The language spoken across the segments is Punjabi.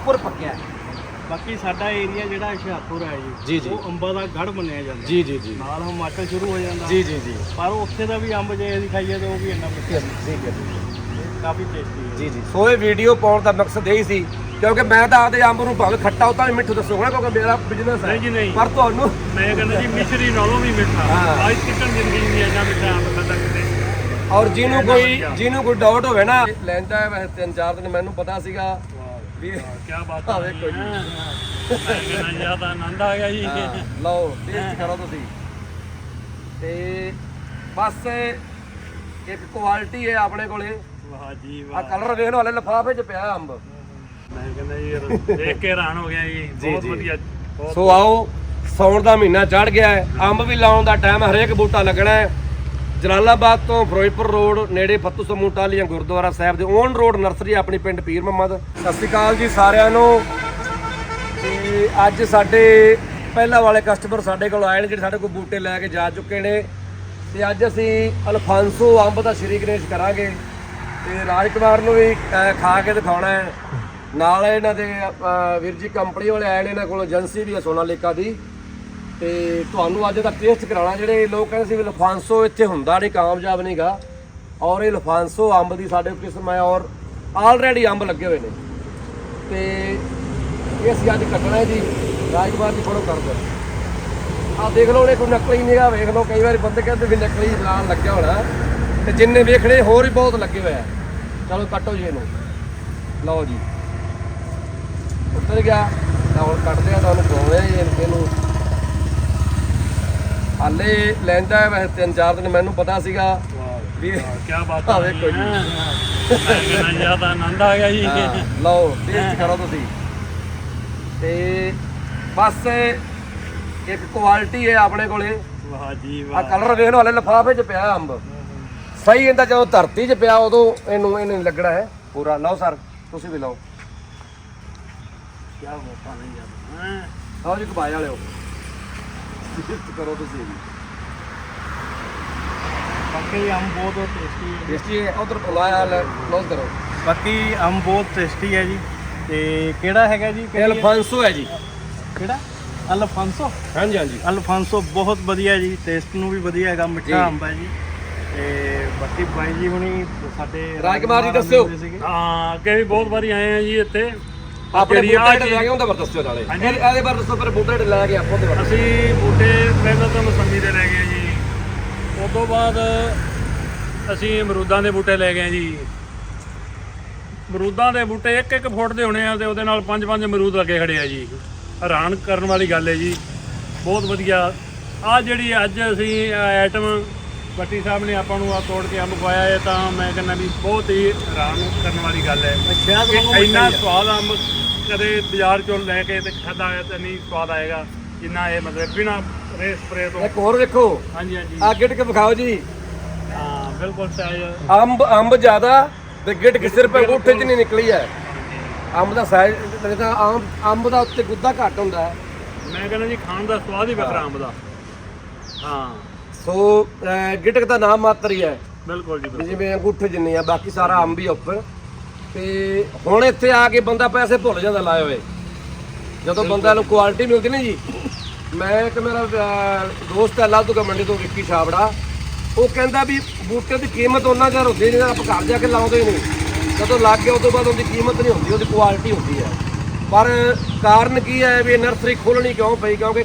ਉੱਪਰ ਪੱਕਿਆ। ਬਾਕੀ ਸਾਡਾ ਏਰੀਆ ਜਿਹੜਾ ਹੁਸ਼ਿਆਰਪੁਰ ਹੈ ਜੀ, ਜੀ ਜੀ। ਉਹ ਅੰਬਾਂ ਦਾ ਗੜ ਮੰਨਿਆ ਜਾਂਦਾ। ਜੀ ਜੀ ਜੀ। ਨਾਲ ਹਿਮਾਚਲ ਸ਼ੁਰੂ ਹੋ ਜਾਂਦਾ। ਜੀ ਜੀ ਜੀ। ਪਰ ਉੱਥੇ ਦਾ ਵੀ ਅੰਬ ਜੇ ਅਸੀਂ ਖਾਈਏ ਤਾਂ ਉਹ ਵੀ ਇੰਨਾ ਮਿੱਠਾ ਨਹੀਂ ਠੀਕ ਹੈ ਜੀ। ਕਾਫੀ ਟੇਸਟੀ ਹੈ। ਜੀ ਜੀ। ਸੋ ਇਹ ਵੀਡੀਓ ਪਾਉਣ ਦਾ ਮਕਸਦ ਇਹ ਸੀ ਕਿਉਂਕਿ ਮੈਂ ਤਾਂ ਆਪਦੇ ਅੰਬ ਨੂੰ ਭਾਵੇਂ ਖੱਟਾ ਉਹ ਤਾਂ ਵੀ ਮਿੱਠੂ ਦੱਸੂਗਾ ਕਿਉਂਕਿ ਮੇਰਾ ਬਿਜ਼ਨਸ ਹੈ। ਨਹੀਂ ਜੀ, ਨਹੀਂ। ਪਰ ਤੁਹਾਨੂੰ ਮੈਂ ਕਹਿੰਦਾ ਜੀ ਮਿਸ਼ਰੀ ਨਾਲੋਂ ਵੀ ਮਿੱਠਾ। ਹਾਂ। ਅੱਜ ਤੱਕ ਜ਼ਿੰਦਗੀ ਨਹੀਂ ਇੰਨਾ ਮਿੱਠਾ ਅੰਬ ਖਾਦਾ ਕਿਤੇ। ਔਰ ਜਿਹਨੂੰ ਕੋਈ ਵਧੀਆ। ਜਿਹਨੂੰ ਕੋਈ ਡਾਊਟ ਹੋਵੇ ਨਾ ਲੈਂਦਾ ਹੈ ਵੈਸੇ ਤਿੰਨ ਚਾਰ ਦਿਨ ਮੈਨੂੰ ਪਤਾ ਸੀਗਾ ਵੀ ਕੀ ਬਾਤ ਆ ਵੇਖੋ ਜੀ। ਮੈਂ ਕਹਿੰਦਾ ਜੀ ਆਹ ਤਾਂ ਆਨੰਦ ਆ ਗਿਆ ਜੀ। ਹਾਂ, ਲਓ ਟੇਸਟ ਕਰੋ ਤੁਸੀਂ। ਤੇ ਬਸ ਇੱਕ ਕੁਆਲਿਟੀ ਹੈ ਆਪਣੇ ਕੋਲੇ। ਵਾਹ ਜੀ ਆ ਵਾਹ। ਕਲਰ ਵੇਖ ਲਓ ਹਲੇ ਲਿਫਾਫੇ 'ਚ ਪਿਆ ਅੰਬ। ਮੈਂ ਕਹਿੰਦਾ ਜੀ ਯਾਰ ਦੇਖ ਕੇ ਹੈਰਾਨ ਹੋ ਗਿਆ ਜੀ। ਜੀ, ਬਹੁਤ ਜੀ। ਵਧੀਆ ਬਹੁਤ ਸੋ ਆਓ ਸੌਣ ਦਾ ਮਹੀਨਾ ਚੜ ਗਿਆ ਹੈ। ਅੰਬ ਵੀ ਲਾਉਣ ਦਾ ਟਾਈਮ ਹਰੇਕ ਬੂਟਾ ਲੱਗਣਾ ਹੈ। ਜਲਾਲਾਬਾਦ ਤੋਂ ਫਿਰੋਜ਼ਪੁਰ ਰੋਡ ਨੇੜੇ ਫੱਤੂ ਸਮੂਹ ਟਾਲੀਆਂ ਗੁਰਦੁਆਰਾ ਸਾਹਿਬ ਦੇ ਔਨ ਰੋਡ ਨਰਸਰੀ ਆਪਣੀ ਪਿੰਡ ਪੀਰ ਮੁਹੰਮਦ। ਸਤਿ ਸ਼੍ਰੀ ਅਕਾਲ ਜੀ ਸਾਰਿਆਂ ਨੂੰ। ਤੇ ਅੱਜ ਸਾਡੇ ਪਹਿਲਾਂ ਵਾਲੇ ਕਸਟਮਰ ਸਾਡੇ ਕੋਲ ਆਏ ਨੇ, ਜਿਹੜੇ ਸਾਡੇ ਕੋਲ ਬੂਟੇ ਲੈ ਕੇ ਜਾ ਚੁੱਕੇ ਨੇ। ਤੇ ਅੱਜ ਅਸੀਂ ਅਲਫਾਂਸੋ ਅੰਬ ਦਾ ਸ਼੍ਰੀ ਗਣੇਸ਼ ਕਰਾਂਗੇ। ਤੇ ਰਾਜਕੁਮਾਰ ਨੂੰ ਵੀ ਖਾ ਕੇ ਦਿਖਾਉਣਾ ਹੈ। ਨਾਲ ਇਹਨਾਂ ਦੇ ਵੀਰ ਜੀ ਕੰਪਨੀ ਵਾਲੇ ਆਏ ਨੇ, ਇਹਨਾਂ ਕੋਲ ਏਜੰਸੀ ਵੀ ਹੈ ਸੋਨਾਲੀਕਾ ਦੀ। ਤੇ ਤੁਹਾਨੂੰ ਅੱਜ ਦਾ ਟੇਸਟ ਕਰਾਉਣਾ, ਜਿਹੜੇ ਲੋਕ ਕਹਿੰਦੇ ਸੀ ਵੀ ਲਫਾਂਸੋ ਇੱਥੇ ਹੁੰਦਾ ਨਹੀਂ ਕਾਮਯਾਬ ਨਹੀਂਗਾ ਔਰ ਇਹ ਲਫਾਂਸੋ ਅੰਬ ਦੀ ਸਾਡੇ ਕਿਸਮ ਹੈ ਔਰ ਆਲਰੇਡੀ ਅੰਬ ਲੱਗੇ ਹੋਏ ਨੇ। ਤੇ ਇਹ ਅਸੀਂ ਅੱਜ ਕੱਟਣਾ ਹੈ ਜੀ, ਰਾਜਕੁਮਾਰ ਜੀ ਫੜੋ ਕਰ ਦਿਓ ਆ ਦੇਖ ਲਓ, ਉਹਨੇ ਕੋਈ ਨਕਲੀ ਨਿਗਾ ਵੇਖ ਲਓ, ਕਈ ਵਾਰੀ ਬੰਦੇ ਕਹਿੰਦੇ ਵੀ ਨਕਲੀ ਲਾਣ ਲੱਗਿਆ ਹੋਣਾ। ਤੇ ਜਿੰਨੇ ਵੇਖਣੇ, ਹੋਰ ਵੀ ਬਹੁਤ ਲੱਗੇ ਹੋਏ ਆ। ਚਲੋ, ਕੱਟੋ ਜੀ ਇਹਨੂੰ। ਲਓ ਜੀ। ਉੱਤਰ ਗਿਆ। ਤਾਂ ਹੁਣ ਕੱਟਦੇ ਆ, ਤੁਹਾਨੂੰ ਖਵਾਉਂਦੇ ਆ ਜੀ ਇਹਨੂੰ। ਹਾਲੇ ਲੈਂਦਾ ਹੈ ਵੈਸੇ ਤਿੰਨ ਚਾਰ ਦਿਨ ਮੈਨੂੰ ਪਤਾ ਸੀਗਾ ਵੀ ਕੀ ਬਾਤ ਆ ਵੇਖੋ ਜੀ। ਮੈਂ ਕਹਿੰਦਾ ਜੀ ਆਹ ਤਾਂ ਆਨੰਦ ਆ ਗਿਆ ਜੀ। ਹਾਂ, ਲਓ ਟੇਸਟ ਕਰੋ ਤੁਸੀਂ। ਤੇ ਬਸ ਇੱਕ ਕੁਆਲਿਟੀ ਹੈ ਆਪਣੇ ਕੋਲੇ। ਵਾਹ ਜੀ ਆ ਵਾਹ। ਕਲਰ ਵੇਖ ਲਓ ਹਲੇ ਲਿਫਾਫੇ 'ਚ ਪਿਆ ਅੰਬ। ਸਹੀ ਇਹਦਾ ਜਦੋਂ ਧਰਤੀ 'ਚ ਪਿਆ ਉਦੋਂ ਇਹਨੂੰ ਇਹਨੇ ਲੱਗਣਾ ਹੈ। ਪੂਰਾ। ਲਓ ਸਰ ਤੁਸੀਂ ਵੀ ਲਓ। ਕੀ ਬਾਤਾਂ ਨਹੀਂ ਯਾਰ ਹੈਂ। ਆਓ ਜੀ ਕਬਾਏ ਵਾਲਿਓ ਟੇਸਟ ਕਰੋ ਤੁਸੀਂ ਵੀ। ਬਾਕੀ ਅੰਬ ਬਹੁਤ ਟੇਸਟੀ ਹੈ ਟੇਸਟੀ ਹੈ ਉਧਰ ਬੁਲਾਇਆ ਲੈ ਕਲੋਜ਼ ਕਰੋ। ਬਾਕੀ ਅੰਬ ਬਹੁਤ ਟੇਸਟੀ ਹੈ ਜੀ। ਤੇ ਕਿਹੜਾ ਹੈਗਾ ਜੀ? ਅਲਫਾਂਸੋ ਹੈ ਜੀ। ਕਿਹੜਾ? ਅਲਫਾਂਸੋ? ਹਾਂਜੀ ਹਾਂਜੀ। ਅਲਫਾਂਸੋ ਬਹੁਤ ਵਧੀਆ ਜੀ। ਟੇਸਟ ਨੂੰ ਵੀ ਵਧੀਆ ਹੈਗਾ। ਮਿੱਠਾ ਅੰਬ ਹੈ ਜੀ। ਤੇ ਬਾਕੀ ਬਾਈ ਜੀ ਹੁਣੀ ਸਾਡੇ ਰਾਜਕੁਮਾਰ ਜੀ ਦੱਸਿਓ। ਹਾਂ ਅੱਗੇ ਵੀ ਬਹੁਤ ਵਾਰੀ ਆਏ ਆ ਜੀ ਇੱਥੇ। ਆਪਣੇ ਬੂਟੇ ਜਿਹੜੇ ਲੈ ਕੇ ਉਹਦਾ ਦੱਸਿਓ ਨਾਲੇ ਹਾਂਜੀ। ਇਹਦੇ ਦੱਸੋ ਫਿਰ ਬੂਟੇ ਜਿਹੜੇ ਲੈ ਕੇ ਆਪੋ ਦੇ ਬਾਰੇ। ਅਸੀਂ ਬੂਟੇ ਪਹਿਲਾਂ ਤਾਂ ਮਸੰਮੀ ਦੇ ਲੈ ਗਏ ਜੀ। ਉਸ ਤੋਂ ਬਾਅਦ ਅਸੀਂ ਅਮਰੂਦਾਂ ਦੇ ਬੂਟੇ ਲੈ ਗਏ ਜੀ। ਅਮਰੂਦਾਂ ਦੇ ਬੂਟੇ ਇੱਕ ਇੱਕ ਫੁੱਟ ਦੇ ਹੋਣੇ ਆ ਤੇ ਉਹਦੇ ਨਾਲ ਪੰਜ ਪੰਜ ਅਮਰੂਦ ਲੱਗੇ ਖੜੇ ਆ ਜੀ। ਹੈਰਾਨ ਕਰਨ ਵਾਲੀ ਗੱਲ ਹੈ ਜੀ। ਬਹੁਤ ਵਧੀਆ। ਆ ਜਿਹੜੀ ਅੱਜ ਅਸੀਂ ਆਈਟਮ ਬੱਟੀ ਸਾਹਿਬ ਨੇ ਆਪਾਂ ਨੂੰ ਆ ਤੋੜ ਕੇ ਅੰਬ ਖਵਾਇਆ ਇਹ ਤਾਂ ਮੈਂ ਕਹਿੰਦਾ ਵੀ ਬਹੁਤ ਹੀ ਹੈਰਾਨ ਕਰਨ ਵਾਲੀ ਗੱਲ ਹੈ ਕਿ ਇੰਨਾ ਸਵਾਦ ਅੰਬ ਕਦੇ ਬਾਜ਼ਾਰ ਚੋਂ ਲੈ ਕੇ ਤੇ ਖਾਦਾ ਹੈ ਤੇ ਨਹੀਂ ਸਵਾਦ ਆਏਗਾ ਜਿੰਨਾ ਇਹ ਮਤਲਬ ਬਿਨਾ ਰੇ ਸਪਰੇ ਤੋਂ। ਇੱਕ ਹੋਰ ਵੇਖੋ ਹਾਂਜੀ ਹਾਂਜੀ। ਆ ਗਿੱਟ ਕੇ ਵਿਖਾਓ ਜੀ। ਹਾਂ ਬਿਲਕੁਲ ਸਹੀ ਹੈ। ਅੰਬ ਅੰਬ ਜ਼ਿਆਦਾ ਤੇ ਗਿੱਟ ਕਿਸੇ ਰੁਪਏ ਗੁੱਠੇ 'ਚ ਨਹੀਂ ਨਿਕਲੀ ਹੈ। ਅੰਬ ਦਾ ਸਾਈਜ਼ ਤਾਂ ਅੰਬ ਅੰਬ ਦਾ ਉੱਤੇ ਗੁੱਦਾ ਘੱਟ ਹੁੰਦਾ ਹੈ। ਮੈਂ ਕਹਿੰਦਾ ਜੀ ਖਾਣ ਦਾ ਸਵਾਦ ਹੀ ਵੱਖਰਾ ਅੰਬ ਦਾ। ਹਾਂ। ਸੋ ਗਿਟਕ ਦਾ ਨਾਮ ਮਾਤਰ ਹੀ ਹੈ। ਬਿਲਕੁਲ ਜੀ ਜਿਵੇਂ ਅੰਗੂਠੇ ਜਿੰਨੀ ਆ ਬਾਕੀ ਸਾਰਾ ਅੰਬ ਹੀ ਉੱਪਰ। ਤੇ ਹੁਣ ਇੱਥੇ ਆ ਕੇ ਬੰਦਾ ਪੈਸੇ ਭੁੱਲ ਜਾਂਦਾ ਲਾਏ ਹੋਏ। ਜਦੋਂ ਬੰਦਾ ਨੂੰ ਕੁਆਲਿਟੀ ਮਿਲਦੀ ਨਾ ਜੀ। ਮੈਂ ਇੱਕ ਮੇਰਾ ਦੋਸਤ ਹੈ ਲਾਧੂਗਾ ਮੰਡੀ ਤੋਂ ਵਿੱਕੀ ਛਾਬੜਾ। ਉਹ ਕਹਿੰਦਾ ਵੀ ਬੂਟੇ ਦੀ ਕੀਮਤ ਉਹਨਾਂ ਚਿਰ ਹੁੰਦੀ ਨਹੀਂ ਆਪਾਂ ਘਰ ਜਾ ਕੇ ਲਾਉਂਦੇ ਨਹੀਂ ਜਦੋਂ ਲੱਗ ਗਿਆ ਉਸ ਤੋਂ ਬਾਅਦ ਉਹਦੀ ਕੀਮਤ ਨਹੀਂ ਹੁੰਦੀ ਉਹਦੀ ਕੁਆਲਿਟੀ ਹੁੰਦੀ ਹੈ। ਪਰ ਕਾਰਨ ਕੀ ਹੈ ਵੀ ਨਰਸਰੀ ਖੋਲਣੀ ਕਿਉਂ ਪਈ? ਕਿਉਂਕਿ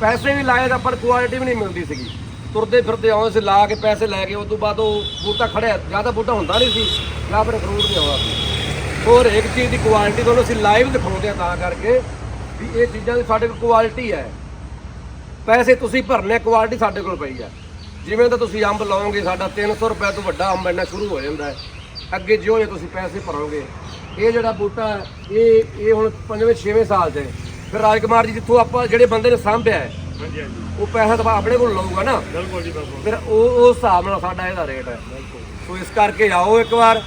ਪੈਸੇ ਵੀ ਲਾਏ ਤਾਂ ਪਰ ਕੁਆਲਿਟੀ ਵੀ ਨਹੀਂ ਮਿਲਦੀ ਸੀਗੀ। ਤੁਰਦੇ ਫਿਰਦੇ ਆਉਂਦੇ ਸੀ, ਲਾ ਕੇ ਪੈਸੇ ਲੈ ਕੇ ਉਸ ਤੋਂ ਬਾਅਦ ਉਹ ਬੂਟਾ ਖੜਿਆ। ਜਾਂ ਤਾਂ ਬੂਟਾ ਹੁੰਦਾ ਨਹੀਂ ਸੀ ਜਾਂ ਫਿਰ ਫਰੂਟ ਨਹੀਂ ਆਉਂਦਾ ਸੀ। ਹੋਰ ਇੱਕ ਚੀਜ਼ ਦੀ ਕੁਆਲਿਟੀ ਤੁਹਾਨੂੰ ਅਸੀਂ ਲਾਈਵ ਦਿਖਾਉਂਦੇ ਆ ਤਾਂ ਕਰਕੇ ਵੀ ਇਹ ਚੀਜ਼ਾਂ ਦੀ ਸਾਡੇ ਕੋਲ ਕੁਆਲਿਟੀ ਹੈ। ਪੈਸੇ ਤੁਸੀਂ ਭਰਨੇ ਕੁਆਲਿਟੀ ਸਾਡੇ ਕੋਲ ਪਈ ਆ ਜਿਵੇਂ ਤਾਂ ਤੁਸੀਂ ਅੰਬ ਲਾਓਗੇ, ਸਾਡਾ 300 ਰੁਪਏ ਤੋਂ ਵੱਡਾ ਅੰਬ ਇੰਨਾ ਸ਼ੁਰੂ ਹੋ ਜਾਂਦਾ ਹੈ। ਅੱਗੇ ਜਿਉਂ ਜੇ ਤੁਸੀਂ ਪੈਸੇ ਭਰੋਗੇ। ਇਹ ਜਿਹੜਾ ਬੂਟਾ ਇਹ ਇਹ ਹੁਣ ਪੰਜਵੇਂ, ਛੇਵੇਂ ਸਾਲ ਤੇ ਫਿਰ ਰਾਜ ਕੁਮਾਰ ਜੀ, ਜਿੱਥੋਂ ਆਪਾਂ ਜਿਹੜੇ ਬੰਦੇ ਨੇ ਸਾਂਭਿਆ ਹੈ ਹਾਂਜੀ ਹਾਂਜੀ। ਉਹ ਪੈਸਾ ਤਾਂ ਆਪਣੇ ਕੋਲ ਲਊਗਾ ਨਾ। ਬਿਲਕੁਲ ਜੀ ਬਿਲਕੁਲ। ਫਿਰ ਉਹ ਉਸ ਹਿਸਾਬ ਨਾਲ ਸਾਡਾ ਇਹਦਾ ਰੇਟ ਹੈ। ਸੋ ਇਸ ਕਰਕੇ ਆਓ ਇੱਕ ਵਾਰ।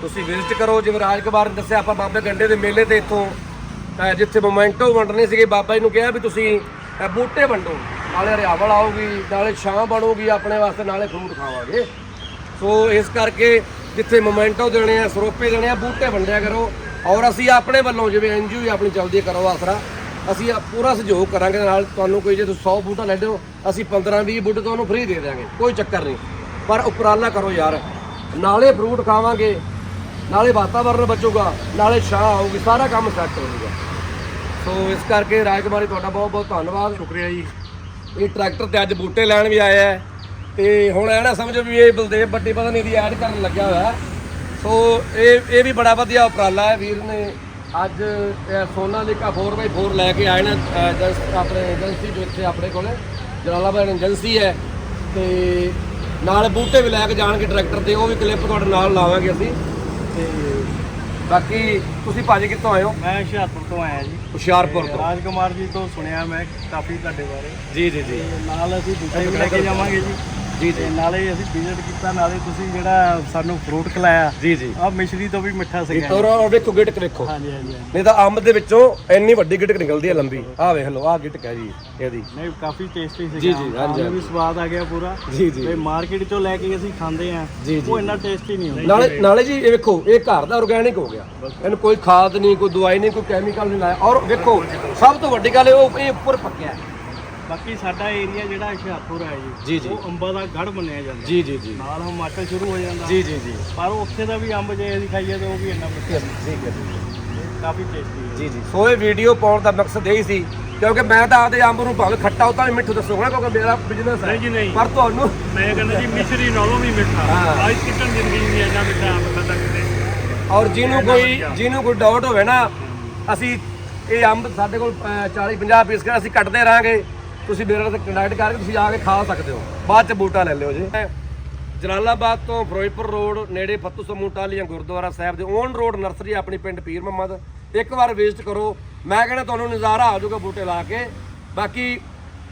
ਤੁਸੀਂ ਵਿਜ਼ਿਟ ਕਰੋ। ਜਿਵੇਂ ਰਾਜਕੁਮਾਰ ਨੇ ਦੱਸਿਆ ਆਪਾਂ ਬਾਬੇ ਗੰਡੇ ਦੇ ਮੇਲੇ ਤੇ ਇੱਥੋਂ ਜਿੱਥੇ ਮੋਮੈਂਟੋ ਵੰਡਣੇ ਸੀਗੇ ਬਾਬਾ ਜੀ ਨੂੰ ਕਿਹਾ ਵੀ ਤੁਸੀਂ ਇਹ ਬੂਟੇ ਵੰਡੋ। ਨਾਲੇ ਹਰਿਆਵਲ ਆਊਗੀ ਨਾਲੇ ਛਾਂ ਬਣੂਗੀ ਆਪਣੇ ਵਾਸਤੇ ਨਾਲੇ ਫਰੂਟ ਖਾਵਾਂਗੇ। ਸੋ ਇਸ ਕਰਕੇ ਜਿੱਥੇ ਮੋਮੈਂਟੋ ਦੇਣੇ ਆ ਸਰੋਪੇ ਦੇਣੇ ਆ ਬੂਟੇ ਵੰਡਿਆ ਕਰੋ। ਔਰ ਅਸੀਂ ਆਪਣੇ ਵੱਲੋਂ ਜਿਵੇਂ ਐਨਜੀਓ ਆਪਣੀ ਚੱਲਦੀ ਕਰੋ ਆਸਰਾ। ਅਸੀਂ ਆ- ਪੂਰਾ ਸਹਿਯੋਗ ਕਰਾਂਗੇ ਨਾਲ ਤੁਹਾਨੂੰ ਕੋਈ ਜੇ ਤੁਸੀਂ 100 ਬੂਟਾ ਲੈਂਦੇ ਹੋ ਅਸੀਂ 15 20 ਬੂਟੇ ਤੁਹਾਨੂੰ ਫ੍ਰੀ ਦੇ ਦਿਆਂਗੇ ਕੋਈ ਚੱਕਰ ਨਹੀਂ। ਪਰ ਉਪਰਾਲਾ ਕਰੋ ਯਾਰ ਨਾਲੇ ਫਰੂਟ ਖਾਵਾਂਗੇ ਨਾਲੇ ਵਾਤਾਵਰਨ ਬਚੂਗਾ ਨਾਲੇ ਛਾਂ ਆਊਗੀ ਸਾਰਾ ਕੰਮ ਸੈੱਟ ਹੋ ਜਾਊਗਾ। ਸੋ ਇਸ ਕਰਕੇ ਰਾਜਕੁਮਾਰੀ ਤੁਹਾਡਾ ਬਹੁਤ ਬਹੁਤ ਧੰਨਵਾਦ। ਸ਼ੁਕਰੀਆ ਜੀ। ਇਹ ਟਰੈਕਟਰ ਤੇ ਅੱਜ ਬੂਟੇ ਲੈਣ ਵੀ ਆਇਆ ਹੈ ਤੇ ਹੁਣ ਇਹ ਨਾ ਸਮਝੋ ਵੀ ਇਹ ਬਲਦੇਵ ਬੱਟੀ ਪਤਾ ਨਹੀਂ ਇਹਦੀ ਐਡ ਕਰਨ ਲੱਗਿਆ ਹੋਇਆ। ਸੋ ਇਹ ਇਹ ਵੀ ਬੜਾ ਵਧੀਆ ਉਪਰਾਲਾ ਹੈ ਵੀਰ ਨੇ ਅੱਜ ਸੋਨਾਲੀਕਾ 4x4 ਲੈ ਕੇ ਆਏ ਨੇ ਆਪਣੇ ਏਜੰਸੀ ਜੋ ਇੱਥੇ ਆਪਣੇ ਕੋਲੇ ਜਲਾਲਾਬਾਦ ਏਜੰਸੀ ਹੈ ਤੇ ਨਾਲ ਬੂਟੇ ਵੀ ਲੈ ਕੇ ਜਾਣਗੇ ਟਰੈਕਟਰ ਤੇ ਉਹ ਵੀ ਕਲਿੱਪ ਤੁਹਾਡੇ ਨਾਲ ਲਾਵਾਂਗੇ ਅਸੀਂ ਤੇ ਬਾਕੀ ਤੁਸੀਂ ਭਾਜੀ ਕਿੱਥੋਂ ਆਏ ਹੋ? ਮੈਂ ਹੁਸ਼ਿਆਰਪੁਰ ਤੋਂ ਆਇਆ ਜੀ। ਹੁਸ਼ਿਆਰਪੁਰ ਤੋਂ। ਰਾਜ ਕੁਮਾਰ ਜੀ ਤੋਂ ਸੁਣਿਆ ਮੈਂ ਕਾਫੀ ਤੁਹਾਡੇ ਬਾਰੇ। ਜੀ ਜੀ ਜੀ। ਨਾਲ ਅਸੀਂ ਬੂਟੇ ਵੀ ਲੈ ਕੇ ਜਾਵਾਂਗੇ ਜੀ। ਜੀ ਤੇ ਨਾਲੇ ਅਸੀਂ ਵਿਜ਼ਿਟ ਕੀਤਾ ਨਾਲੇ ਤੁਸੀਂ ਜਿਹੜਾ ਸਾਨੂੰ ਫਰੂਟ ਖਿਲਾਇਆ ਜੀ ਜੀ. ਆ ਮਿਸ਼ਰੀ ਤੋਂ ਵੀ ਮਿੱਠਾ ਸੀਗਾ। ਔਰ ਔਰ ਵੇਖੋ ਗਿਟਕ ਵੇਖੋ। ਹਾਂਜੀ ਹਾਂਜੀ ਹਾਂਜੀ। ਨਹੀਂ ਤਾਂ ਅੰਬ ਦੇ ਵਿੱਚੋਂ ਇੰਨੀ ਵੱਡੀ ਗਿਟਕ ਨਿਕਲਦੀ ਹੈ ਲੰਬੀ। ਆਹ ਵੇਖ ਲਓ ਆਹ ਗਿਟਕ ਹੈ ਜੀ ਇਹਦੀ। ਨਹੀਂ ਕਾਫੀ ਟੇਸਟੀ ਸੀਗਾ। ਜੀ, ਜੀ, ਹਾਂਜੀ, ਵੀ ਸਵਾਦ ਆ ਗਿਆ ਪੂਰਾ। ਜੀ ਜੀ। ਤੇ ਮਾਰਕੀਟ ਚੋਂ ਲੈ ਕੇ ਅਸੀਂ ਖਾਂਦੇ ਆ ਜੀ, ਜੀ। ਉਹ ਇੰਨਾ ਟੇਸਟੀ ਨਹੀਂ ਹੁੰਦਾ। ਨਾਲੇ ਨਾਲੇ ਜੀ ਇਹ ਵੇਖੋ ਇਹ ਘਰ ਦਾ ਆਰਗੈਨਿਕ ਹੋ ਗਿਆ। ਇਹਨੂੰ ਕੋਈ ਖਾਦ ਨਹੀਂ ਕੋਈ ਦਵਾਈ ਨਹੀਂ ਕੋਈ ਕੈਮੀਕਲ ਨਹੀਂ ਲਾਇਆ। ਔਰ ਵੇਖੋ ਸਭ ਤੋਂ ਵੱਡੀ ਗੱਲ ਇਹ ਉਹ ਇਹ ਉੱਪਰ ਪੱਕਿਆ। ਹੈ ਬਾਕੀ ਸਾਡਾ ਏਰੀਆ ਜਿਹੜਾ ਹੁਸ਼ਿਆਰਪੁਰ ਹੈ ਜੀ, ਜੀ ਜੀ। ਉਹ ਅੰਬਾਂ ਦਾ ਗੜ ਮੰਨਿਆ ਜਾਂਦਾ। ਜੀ ਜੀ ਜੀ। ਨਾਲ ਹਿਮਾਚਲ ਸ਼ੁਰੂ ਹੋ ਜਾਂਦਾ। ਜੀ ਜੀ ਜੀ। ਪਰ ਉੱਥੇ ਦਾ ਵੀ ਅੰਬ ਜੇ ਅਸੀਂ ਖਾਈਏ ਤਾਂ ਉਹ ਵੀ ਇੰਨਾ ਮਿੱਠਾ ਨਹੀਂ। ਠੀਕ ਹੈ ਜੀ ਕਾਫੀ ਟੇਸਟੀ ਹੈ। ਜੀ ਜੀ। ਸੋ ਇਹ ਵੀਡੀਓ ਪਾਉਣ ਦਾ ਮਕਸਦ ਇਹ ਸੀ ਕਿਉਂਕਿ ਮੈਂ ਤਾਂ ਆਪਦੇ ਅੰਬ ਨੂੰ ਭਾਵੇਂ ਖੱਟਾ ਉਹ ਤਾਂ ਵੀ ਮਿੱਠੂ ਦੱਸੂਗਾ ਕਿਉਂਕਿ ਮੇਰਾ ਬਿਜ਼ਨਸ ਹੈ। ਨਹੀਂ ਜੀ ਨਹੀਂ। ਪਰ ਤੁਹਾਨੂੰ ਮੈਂ ਕਹਿੰਦਾ ਜੀ ਮਿਸ਼ਰੀ ਨਾਲੋਂ ਵੀ ਮਿੱਠਾ। ਹਾਂ। ਅੱਜ ਕਿਤਨ ਜ਼ਿੰਦਗੀ ਨਹੀਂ ਇੰਨਾ ਮਿੱਠਾ ਆਪ ਖਾਦਾ ਕਿਤੇ। ਔਰ ਜਿਹਨੂੰ ਕੋਈ ਜਿਹਨੂੰ ਕੋਈ ਡਾਊਟ ਹੋਵੇ ਨਾ ਅਸੀਂ ਇਹ ਅੰਬ ਸਾਡੇ ਕੋਲ 40 50 ਪੀਸ ਕਰ ਅਸੀਂ ਕੱਟਦੇ ਰਹਾਂਗੇ। ਤੁਸੀਂ ਮੇਰੇ ਨਾਲ ਕੰਟੈਕਟ ਕਰਕੇ ਤੁਸੀਂ ਆ ਕੇ ਖਾ ਸਕਦੇ ਹੋ। ਬਾਅਦ ਚ ਬੂਟਾ ਲੈ ਲਿਓ ਜੀ। ਜਲਾਲਾਬਾਦ ਤੋਂ ਫਿਰੋਜ਼ਪੁਰ ਰੋਡ ਨੇੜੇ ਫੱਤੂ ਸਮੂਹ ਜਾਂ ਗੁਰਦੁਆਰਾ ਸਾਹਿਬ ਦੇ ਔਨ ਰੋਡ ਨਰਸਰੀ ਆਪਣੀ ਪਿੰਡ ਪੀਰ ਮੁਹੰਮਦ। ਇੱਕ ਵਾਰ ਵਿਜ਼ਿਟ ਕਰੋ। ਮੈਂ ਕਹਿੰਦਾ ਤੁਹਾਨੂੰ ਨਜ਼ਾਰਾ ਆ ਜਾਊਗਾ ਬੂਟੇ ਲਾ ਕੇ। ਬਾਕੀ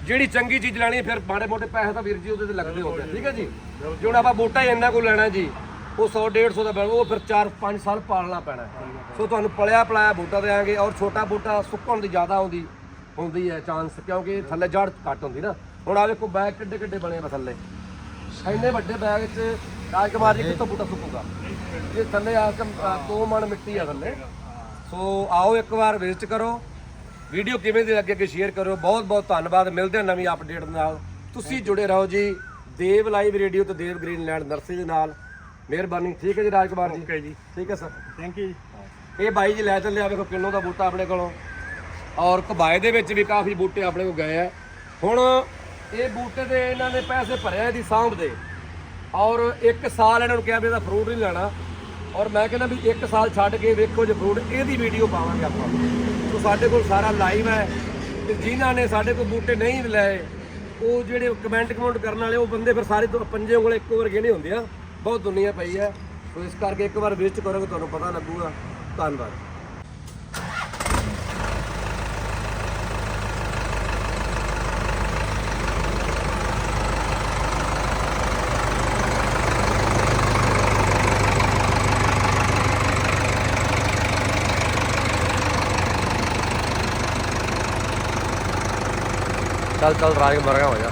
ਜਿਹੜੀ ਚੰਗੀ ਚੀਜ਼ ਲੈਣੀ ਫਿਰ ਮਾੜੇ ਮੋਟੇ ਪੈਸੇ ਤਾਂ ਵੀਰ ਜੀ ਉਹਦੇ ਤੇ ਲੱਗਦੇ ਹੁੰਦੇ ਆ, ਠੀਕ ਹੈ ਜੀ? ਜੇ ਹੁਣ ਆਪਾਂ ਬੂਟਾ ਹੀ ਇੰਨਾ ਕੋ ਲੈਣਾ ਜੀ ਉਹ 100 150 ਦਾ ਬਣ ਉਹ ਫਿਰ 4 5 ਸਾਲ ਪਾਲਣਾ ਪੈਣਾ। ਸੋ ਤੁਹਾਨੂੰ ਪਲਿਆ ਪਲਾਇਆ ਬੂਟਾ ਦੇਾਂਗੇ ਔਰ ਛੋਟਾ ਬੂਟਾ ਸੁੱਕਣ ਦੀ ਜ਼ਿਆਦਾ ਆਉਂਦੀ। ਹੁੰਦੀ ਹੈ ਚਾਂਸ ਕਿਉਂਕਿ ਥੱਲੇ ਜੜ ਘੱਟ ਹੁੰਦੀ ਨਾ। ਹੁਣ ਆ ਵੇਖੋ ਬੈਗ ਕਿੱਡੇ ਕਿੱਡੇ ਬਣੇ ਆ ਥੱਲੇ। ਇੰਨੇ ਵੱਡੇ ਬੈਗ 'ਚ ਰਾਜਕੁਮਾਰ ਜੀ ਕਿੱਥੋਂ ਬੂਟਾ ਸੁੱਕੂਗਾ? ਇਹ ਥੱਲੇ ਆ ਕੇ ਦੋ ਮਣ ਮਿੱਟੀ ਆ ਥੱਲੇ। ਸੋ ਆਓ ਇੱਕ ਵਾਰ ਵਿਜ਼ਿਟ ਕਰੋ। ਵੀਡੀਓ ਕਿਵੇਂ ਦੀ ਲੱਗੇ ਅੱਗੇ ਸ਼ੇਅਰ ਕਰੋ ਬਹੁਤ ਬਹੁਤ ਧੰਨਵਾਦ। ਮਿਲਦੇ ਹਾਂ ਨਵੀਂ ਅਪਡੇਟ ਨਾਲ। ਤੁਸੀਂ ਜੁੜੇ ਰਹੋ ਜੀ ਦੇਵ ਲਾਈਵ ਰੇਡੀਓ ਤੇ ਦੇਵ ਗ੍ਰੀਨਲੈਂਡ ਨਰਸਰੀ ਦੇ ਨਾਲ। ਮਿਹਰਬਾਨੀ। ਠੀਕ ਹੈ ਜੀ ਰਾਜਕੁਮਾਰ ਜੀ? ਓਕੇ ਜੀ। ਠੀਕ ਹੈ ਸਰ। ਥੈਂਕ ਯੂ ਜੀ। ਇਹ ਬਾਈ ਜੀ ਲੈ ਚੱਲੇ ਆ। ਵੇਖੋ ਕਿੰਨੋ ਦਾ ਬੂਟਾ ਆਪਣੇ ਕੋਲੋਂ। ਔਰ ਕਬਾਏ ਦੇ ਵਿੱਚ ਵੀ ਕਾਫੀ ਬੂਟੇ ਆਪਣੇ ਕੋਲ ਗਏ ਆ। ਹੁਣ ਇਹ ਬੂਟੇ ਦੇ ਇਹਨਾਂ ਨੇ ਪੈਸੇ ਭਰਿਆ ਇਹਦੀ ਸਾਂਭ ਦੇ। ਔਰ ਇੱਕ ਸਾਲ ਇਹਨਾਂ ਨੂੰ ਕਿਹਾ ਵੀ ਇਹਦਾ ਫਰੂਟ ਨਹੀਂ ਲੈਣਾ। ਔਰ ਮੈਂ ਕਹਿੰਦਾ ਵੀ ਇੱਕ ਸਾਲ ਛੱਡ ਕੇ ਵੇਖੋ ਜੇ ਫਰੂਟ ਇਹਦੀ ਵੀਡੀਓ ਪਾਵਾਂਗੇ ਆਪਾਂ। ਸੋ ਸਾਡੇ ਕੋਲ ਸਾਰਾ ਲਾਈਵ ਹੈ ਤੇ ਜਿਨ੍ਹਾਂ ਨੇ ਸਾਡੇ ਕੋਲ ਬੂਟੇ ਨਹੀਂ ਲਏ, ਉਹ ਜਿਹੜੇ ਕਮੈਂਟ ਕਮੈਂਟ ਕਰਨ ਵਾਲੇ, ਉਹ ਬੰਦੇ ਫਿਰ ਸਾਰੇ ਪੰਜੇ ਉਂਗਲੇ ਇੱਕੋ ਵਰਗੇ ਨਹੀਂ ਹੁੰਦੇ ਆ। ਬਹੁਤ ਦੁਨੀਆ ਪਈ ਹੈ। ਸੋ ਇਸ ਕਰਕੇ ਇੱਕ ਵਾਰ ਵਿਜ਼ਿਟ ਕਰੋਗੇ, ਤੁਹਾਨੂੰ ਪਤਾ ਲੱਗੂਗਾ। ਧੰਨਵਾਦ। ਚੱਲ ਚੱਲ ਰਾਜ ਮਰ ਹੋ ਜਾ।